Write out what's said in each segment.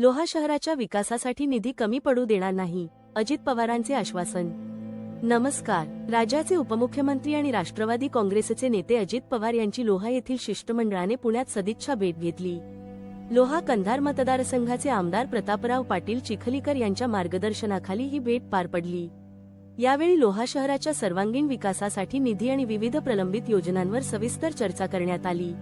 लोहा शहराच्या विकासासाठी निधी कमी पडू देणार नाही अजित पवारांचे आश्वासन. नमस्कार राज्याचे उपमुख्यमंत्री आणि राष्ट्रवादी काँग्रेसचे नेते अजित पवार यांची लोहा येथील शिष्टमंडळाने पुण्यात सदिच्छा भेट घेतली. लोहा कंधार मतदारसंघाचे आमदार प्रतापराव पाटील चिखलीकर यांच्या मार्गदर्शनाखाली ही भेट पार पडली. यावेळी लोहा शहराच्या सर्वांगीण विकासासाठी निधी आणि विविध प्रलंबित योजनांवर सविस्तर चर्चा करण्यात आली.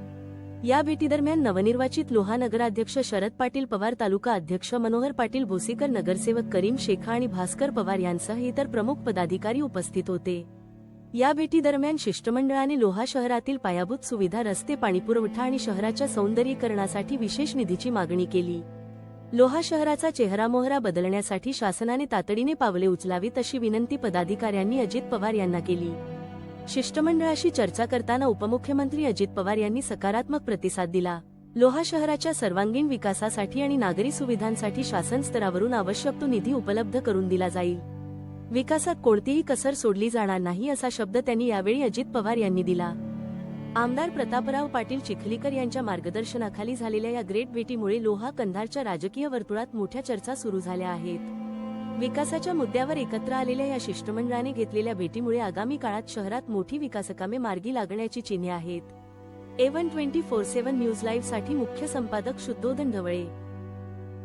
या भेटीदरम्यान नवनिर्वाचित लोहा नगराध्यक्ष शरद पाटील पवार तालुका अध्यक्ष मनोहर पाटील भोसीकर नगरसेवक करीम शेखा आणि भास्कर पवार यांसह इतर प्रमुख पदाधिकारी उपस्थित होते. या भेटीदरम्यान शिष्टमंडळाने लोहा शहरातील पायाभूत सुविधा रस्ते पाणीपुरवठा आणि शहराच्या सौंदर्यीकरणासाठी विशेष निधीची मागणी केली. लोहा शहराचा चेहरामोहरा बदलण्यासाठी शासनाने तातडीने पावले उचलावीत अशी विनंती पदाधिकाऱ्यांनी अजित पवार यांना केली. शिष्टमंडळाशी चर्चा करताना उपमुख्यमंत्री अजित पवार यांनी सकारात्मक प्रतिसाद दिला. लोहा शहराच्या सर्वांगीण विकासासाठी आणि नागरी सुविधांसाठी शासन स्तरावरून आवश्यक तो निधी उपलब्ध करून दिला जाईल. विकासात कोणतीही कसर सोडली जाणार नाही असा शब्द त्यांनी यावेळी अजित पवार यांनी दिला. आमदार प्रतापराव पाटील चिखलीकर यांच्या मार्गदर्शनाखाली झालेल्या या ग्रेट भेटीमुळे लोहा कंधारच्या राजकीय वर्तुळात मोठ्या चर्चा सुरू झाल्या आहेत. विकासाच्या मुद्द्यावर एकत्र आलेल्या या शिष्टमंडळाने घेतलेल्या भेटीमुळे आगामी काळात शहरात मोठी विकासकामे मार्गी लागण्याची चिन्हे आहेत. A one twenty four seven news लाईव्हसाठी मुख्य संपादक शुद्धोधन ढवळे.